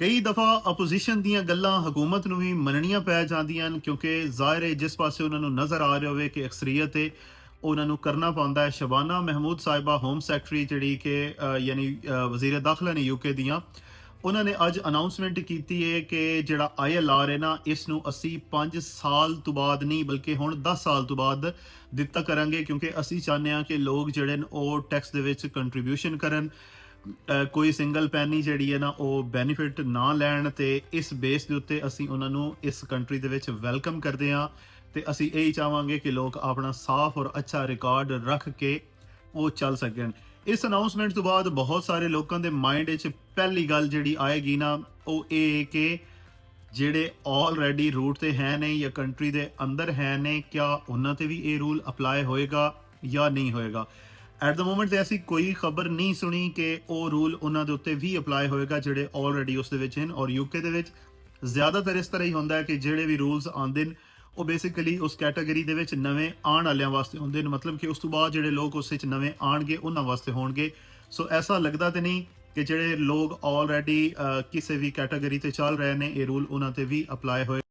ਕਈ ਦਫਾ ਆਪੋਜੀਸ਼ਨ ਦੀਆਂ ਗੱਲਾਂ ਹਕੂਮਤ ਨੂੰ ਵੀ ਮੰਨਣੀਆਂ ਪੈ ਜਾਂਦੀਆਂ ਹਨ, ਕਿਉਂਕਿ ਜ਼ਾਹਿਰ ਹੈ ਜਿਸ ਪਾਸੇ ਉਹਨਾਂ ਨੂੰ ਨਜ਼ਰ ਆ ਰਿਹਾ ਹੋਵੇ ਕਿ ਅਕਸਰੀਅਤ ਹੈ, ਉਹਨਾਂ ਨੂੰ ਕਰਨਾ ਪੈਂਦਾ ਹੈ। ਸ਼ਬਾਨਾ ਮਹਿਮੂਦ ਸਾਹਿਬਾ ਹੋਮ ਸੈਕਟਰੀ ਜਿਹੜੀ ਕਿ ਯਾਨੀ ਵਜ਼ੀਰ ਦਾਖਲਾ ਨੇ ਯੂਕੇ ਦੀਆਂ, ਉਹਨਾਂ ਨੇ ਅੱਜ ਅਨਾਉਂਸਮੈਂਟ ਕੀਤੀ ਹੈ ਕਿ ਜਿਹੜਾ ਆਈਐਲਆਰ ਹੈ ਨਾ, ਇਸ ਨੂੰ ਅਸੀਂ 5 ਸਾਲ ਤੋਂ ਬਾਅਦ ਨਹੀਂ, ਬਲਕਿ ਹੁਣ 10 ਸਾਲ ਤੋਂ ਬਾਅਦ ਦਿੱਤਾ ਕਰਾਂਗੇ, ਕਿਉਂਕਿ ਅਸੀਂ ਚਾਹੁੰਦੇ ਹਾਂ ਕਿ ਲੋਕ ਜਿਹੜੇ ਨੇ ਉਹ ਟੈਕਸ ਦੇ ਵਿੱਚ ਕੰਟਰੀਬਿਊਸ਼ਨ ਕਰਨ। ਕੋਈ ਸਿੰਗਲ ਪੈਨੀ ਜਿਹੜੀ ਹੈ ਨਾ, ਉਹ ਬੈਨੀਫਿਟ ਨਾ ਲੈਣ ਤੇ ਇਸ ਬੇਸ ਦੇ ਉੱਤੇ ਅਸੀਂ ਉਹਨਾਂ ਨੂੰ ਇਸ ਕੰਟਰੀ ਦੇ ਵਿੱਚ ਵੈਲਕਮ ਕਰਦੇ ਹਾਂ ਤੇ ਅਸੀਂ ਇਹ ਹੀ ਚਾਹਾਂਗੇ ਕਿ ਲੋਕ ਆਪਣਾ ਸਾਫ਼ ਔਰ ਅੱਛਾ ਰਿਕਾਰਡ ਰੱਖ ਕੇ ਉਹ ਚੱਲ ਸਕਣ। ਇਸ ਅਨਾਉਂਸਮੈਂਟ ਤੋਂ ਬਾਅਦ ਬਹੁਤ ਸਾਰੇ ਲੋਕਾਂ ਦੇ ਮਾਈਂਡ ਵਿੱਚ ਪਹਿਲੀ ਗੱਲ ਜਿਹੜੀ ਆਏਗੀ ਨਾ, ਉਹ ਇਹ ਕਿ ਜਿਹੜੇ ਆਲਰੇਡੀ ਰੂਟ ਤੇ ਹੈ ਨੇ ਜਾਂ ਕੰਟਰੀ ਦੇ ਅੰਦਰ ਹੈ ਨੇ, ਕਿਆ ਉਹਨਾਂ ਤੇ ਵੀ ਇਹ ਰੂਲ ਅਪਲਾਈ ਹੋਏਗਾ ਜਾਂ ਨਹੀਂ ਹੋਏਗਾ? ਐਟ ਦਾ ਮੋਮੈਂਟ ਤੇ ਐਸੀ ਕੋਈ ਖਬਰ ਨਹੀਂ ਸੁਣੀ ਕਿ ਉਹ ਰੂਲ ਉਹਨਾਂ ਦੇ ਉੱਤੇ ਵੀ ਅਪਲਾਈ ਹੋਏਗਾ, ਜਿਹੜੇ ਆਲਰੇਡੀ ਉਸ ਦੇ ਵਿੱਚ ਹਨ ਔਰ ਯੂਕੇ ਦੇ ਵਿੱਚ। ਜ਼ਿਆਦਾਤਰ ਇਸ ਤਰ੍ਹਾਂ ਹੀ ਹੁੰਦਾ ਹੈ ਕਿ ਜਿਹੜੇ ਵੀ ਰੂਲਸ ਆਉਂਦੇ ਨੇ, ਉਹ ਬੇਸਿਕਲੀ ਉਸ ਕੈਟਾਗਰੀ ਦੇ ਵਿੱਚ ਨਵੇਂ ਆਉਣ ਵਾਲਿਆਂ ਵਾਸਤੇ ਹੁੰਦੇ ਨੇ। ਮਤਲਬ ਕਿ ਉਸ ਤੋਂ ਬਾਅਦ ਜਿਹੜੇ ਲੋਕ ਉਸ ਵਿੱਚ ਨਵੇਂ ਆਣਗੇ ਉਹਨਾਂ ਵਾਸਤੇ ਹੋਣਗੇ। ਸੋ ਐਸਾ ਲੱਗਦਾ ਤੇ ਨਹੀਂ ਕਿ ਜਿਹੜੇ ਲੋਕ ਆਲਰੇਡੀ ਕਿਸੇ ਵੀ ਕੈਟਾਗਰੀ ਤੇ ਚੱਲ ਰਹੇ ਨੇ, ਇਹ ਰੂਲ ਉਹਨਾਂ ਤੇ ਵੀ ਅਪਲਾਈ ਹੋਏ